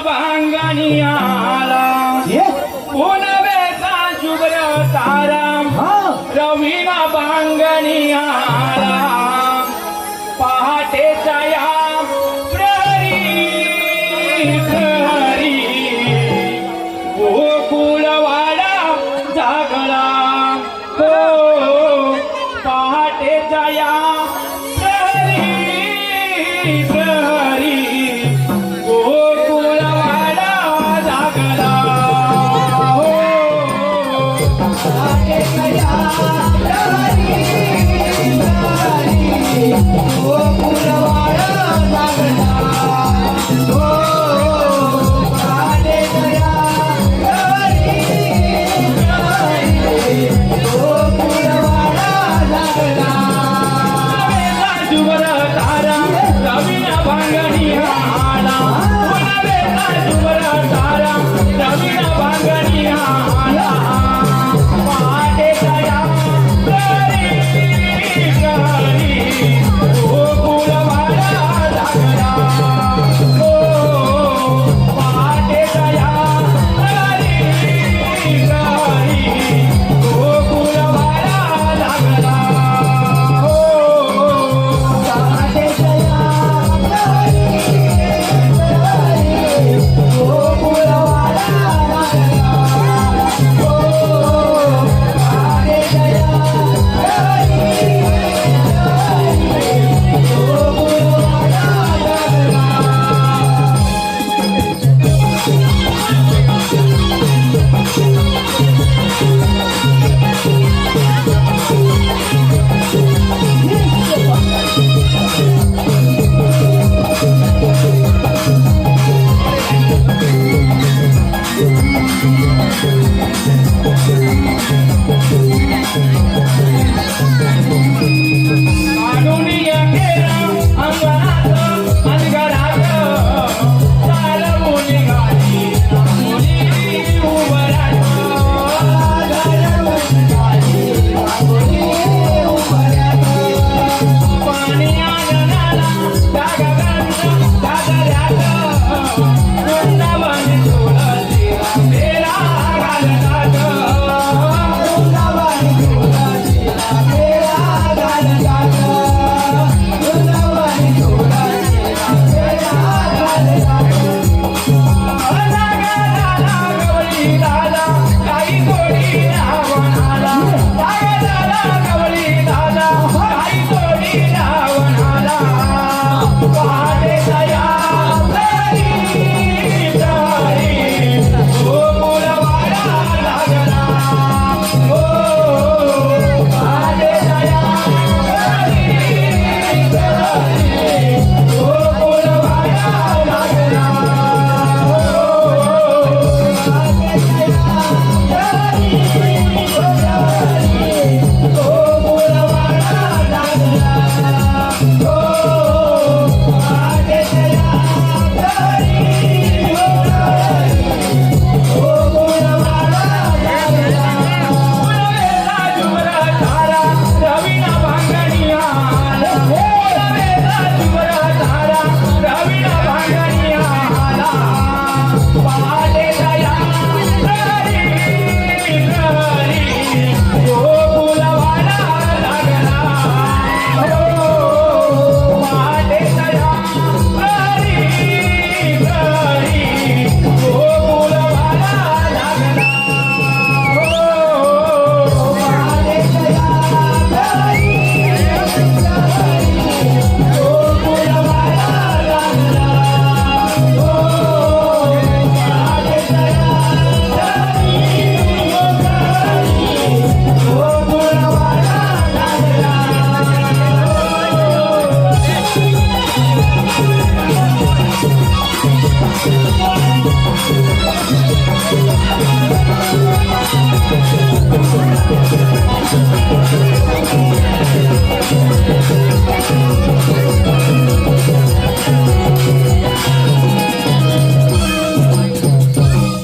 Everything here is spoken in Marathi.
भांगणी आला पुनवेचा शुभ्र ताराम हा. रवीना भांगणी आला पहाटेच्या या प्रहरी प्रहरी. गोकुळवाडा जागला. हो पहाटेच्या या प्रहरी प्रहरी. Vou curar Thank